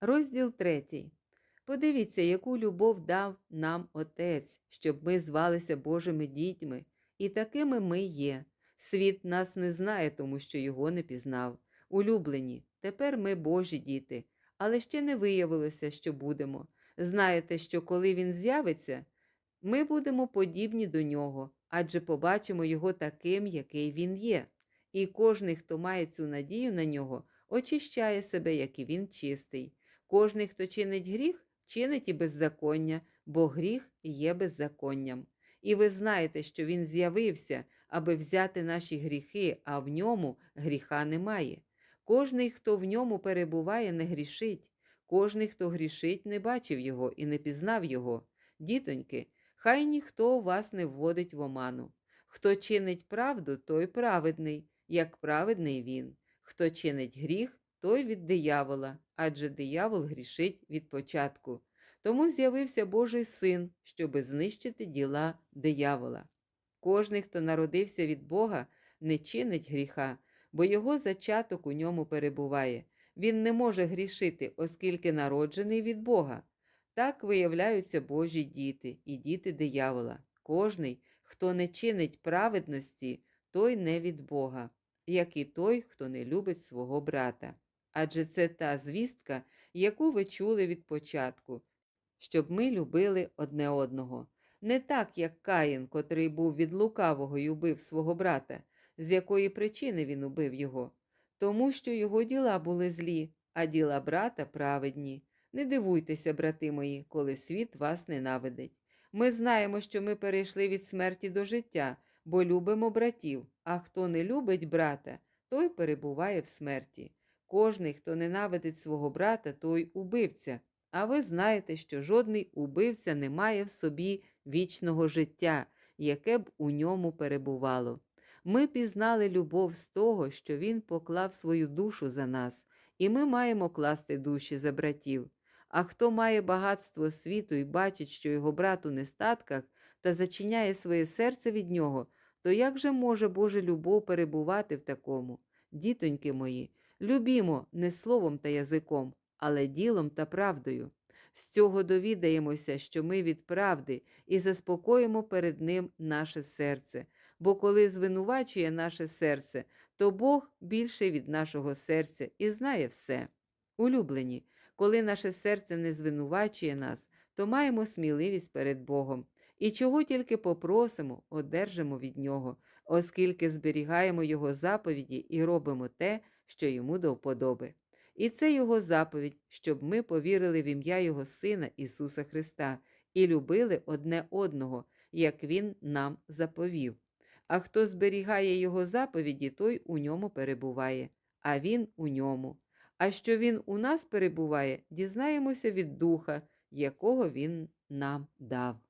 Розділ третій. Подивіться, яку любов дав нам Отець, щоб ми звалися Божими дітьми, і такими ми є. Світ нас не знає, тому що його не пізнав. Улюблені, тепер ми Божі діти, але ще не виявилося, що будемо. Знаєте, що коли він з'явиться, ми будемо подібні до нього, адже побачимо його таким, який він є. І кожний, хто має цю надію на нього, очищає себе, як і він чистий. Кожний, хто чинить гріх, чинить і беззаконня, бо гріх є беззаконням. І ви знаєте, що він з'явився, аби взяти наші гріхи, а в ньому гріха немає. Кожний, хто в ньому перебуває, не грішить. Кожний, хто грішить, не бачив його і не пізнав його. Дітоньки, хай ніхто вас не вводить в оману. Хто чинить правду, той праведний, як праведний він. Хто чинить гріх, той від диявола, адже диявол грішить від початку. Тому з'явився Божий син, щоби знищити діла диявола. Кожний, хто народився від Бога, не чинить гріха, бо його зачаток у ньому перебуває. Він не може грішити, оскільки народжений від Бога. Так виявляються Божі діти і діти диявола. Кожний, хто не чинить праведності, той не від Бога, як і той, хто не любить свого брата. Адже це та звістка, яку ви чули від початку, щоб ми любили одне одного. Не так, як Каїн, котрий був від лукавого й убив свого брата, з якої причини він убив його, тому що його діла були злі, а діла брата праведні. Не дивуйтеся, брати мої, коли світ вас ненавидить. Ми знаємо, що ми перейшли від смерті до життя, бо любимо братів, а хто не любить брата, той перебуває в смерті. Кожний, хто ненавидить свого брата, той убивця. А ви знаєте, що жодний убивця не має в собі вічного життя, яке б у ньому перебувало. Ми пізнали любов з того, що Він поклав свою душу за нас, і ми маємо класти душі за братів. А хто має багатство світу і бачить, що його брат у нестатках, та зачиняє своє серце від нього, то як же може Божа любов перебувати в такому? Дітоньки мої, любімо не словом та язиком, але ділом та правдою. З цього довідаємося, що ми від правди і заспокоїмо перед Ним наше серце, бо коли звинувачує наше серце, то Бог більший від нашого серця і знає все. Улюблені, коли наше серце не звинувачує нас, то маємо сміливість перед Богом. І чого тільки попросимо, одержимо від Нього, оскільки зберігаємо Його заповіді і робимо те, що йому до вподоби. І це Його заповідь, щоб ми повірили в ім'я Його Сина Ісуса Христа і любили одне одного, як Він нам заповів. А хто зберігає Його заповіді, той у ньому перебуває, а Він у ньому. А що Він у нас перебуває, дізнаємося від Духа, якого Він нам дав.